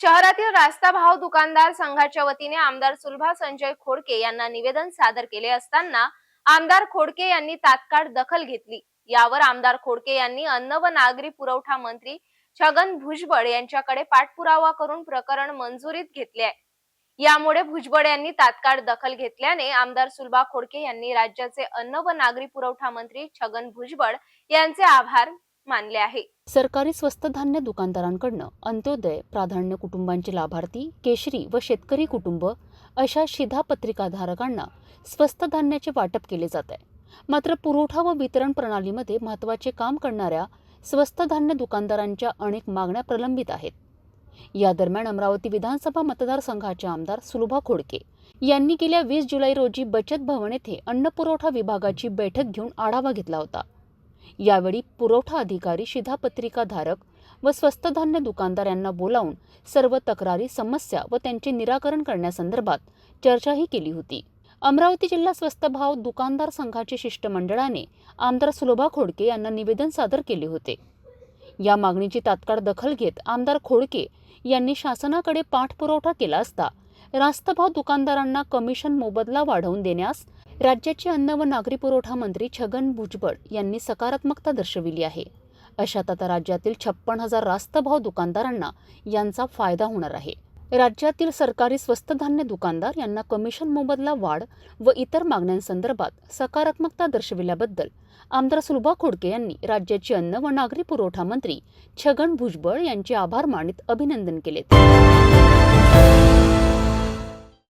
शहरातील रास्ता भाव दुकानदार संघाच्या वतीने आमदार सुलभा संजय खोडके यांना निवेदन सादर केले असताना आमदार खोडके यांनी तात्काळ दखल घेतली. यावर आमदार खोडके यांनी अन्न व नागरी पुरवठा मंत्री छगन भुजबळ यांच्याकडे पाठपुरावा करून प्रकरण मंजुरीत घेतले आहे. यामुळे भुजबळ यांनी तात्काळ दखल घेतल्याने आमदार सुलभा खोडके यांनी राज्याचे अन्न व नागरी पुरवठा मंत्री छगन भुजबळ यांचे आभार मानले आहे. सरकारी स्वस्त धान्य दुकानदारांकडनं अंत्योदय प्राधान्य कुटुंबांचे लाभार्थी केशरी व शेतकरी कुटुंब अशा शिधापत्रिकाधारकांना स्वस्त धान्याचे वाटप केले जात आहे. मात्र पुरवठा व वितरण प्रणालीमध्ये महत्त्वाचे काम करणाऱ्या स्वस्त धान्य दुकानदारांच्या अनेक मागण्या प्रलंबित आहेत. या दरम्यान अमरावती विधानसभा मतदारसंघाचे आमदार सुलभा खोडके यांनी गेल्या वीस जुलै रोजी बचत भवन येथे अन्न पुरवठा विभागाची बैठक घेऊन आढावा घेतला होता. यावेळी पुरवठा अधिकारी शिधापत्रिकाधारक व स्वस्त धान्य दुकानदार यांना बोलावून सर्व तक्रारी समस्या व त्यांचे निराकरण करण्यासंदर्भात चर्चाही केली होती. अमरावती जिल्हा स्वस्त भाव दुकानदार संघाचे शिष्टमंडळाने आमदार सुलभा खोडके यांना निवेदन सादर केले होते. या मागणीची तात्काळ दखल घेत आमदार खोडके यांनी शासनाकडे पाठपुरवठा केला असता रास्त भाव दुकानदारांना कमिशन मोबदला वाढवून देण्यास राज्याचे अन्न व नागरी पुरवठा मंत्री छगन भुजबळ यांनी सकारात्मकता दर्शविली आहे. अशात आता राज्यातील छप्पन हजार रास्त भाव दुकानदारांना यांचा फायदा होणार आहे. राज्यातील सरकारी स्वस्त धान्य दुकानदार यांना कमिशन मोबदला वाढ व इतर मागण्यांसंदर्भात सकारात्मकता दर्शविल्याबद्दल आमदार सुलभा खोडके यांनी राज्याचे अन्न व नागरी पुरवठा मंत्री छगन भुजबळ यांचे आभार मानित अभिनंदन केले.